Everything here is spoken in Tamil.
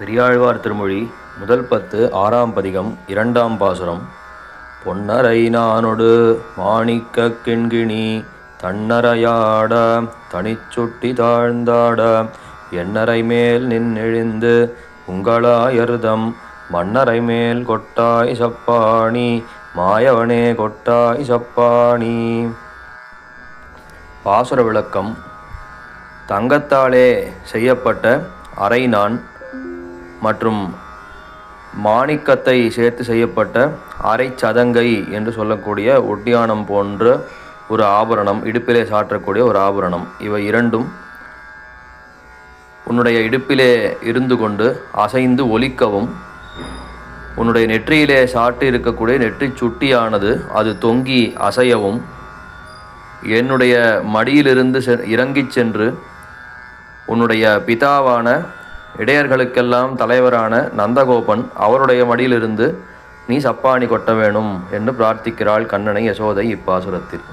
பெரியாழ்வார் திருமொழி முதல் பத்து ஆறாம் பதிகம் இரண்டாம் பாசுரம். பொன்னரை நானொடு மாணிக்கக் கிண்கிணி தன்னரையாட தனிச்சுட்டி தாழ்ந்தாட என்னரை மேல் நின்னெழுந்து உங்களாயர்தம் மன்னரை மேல் கொட்டாய் சப்பாணி மாயவனே கொட்டாய் சப்பாணி. பாசுர விளக்கம். தங்கத்தாலே செய்யப்பட்ட அரை நான் மற்றும் மாணிக்கத்தை சேர்த்து செய்யப்பட்ட அரை சதங்கை என்று சொல்லக்கூடிய ஒட்டியானம் போன்ற ஒரு ஆபரணம் இடுப்பிலே சாற்றக்கூடிய ஒரு ஆபரணம். இவை இரண்டும் உன்னுடைய இடுப்பிலே இருந்து கொண்டு அசைந்து ஒலிக்கவும். உன்னுடைய நெற்றியிலே சாட்டி இருக்கக்கூடிய நெற்றி சுட்டியானது அது தொங்கி அசையவும். என்னுடைய மடியிலிருந்து செ இறங்கிச் சென்று உன்னுடைய பிதாவான இடையர்களுக்கெல்லாம் தலைவரான நந்தகோபன் அவருடைய மடியிலிருந்து நீ சப்பாணி கொட்ட வேணும் என்று பிரார்த்திக்கிறாள் கண்ணனை யசோதை இப்பாசுரத்தில்.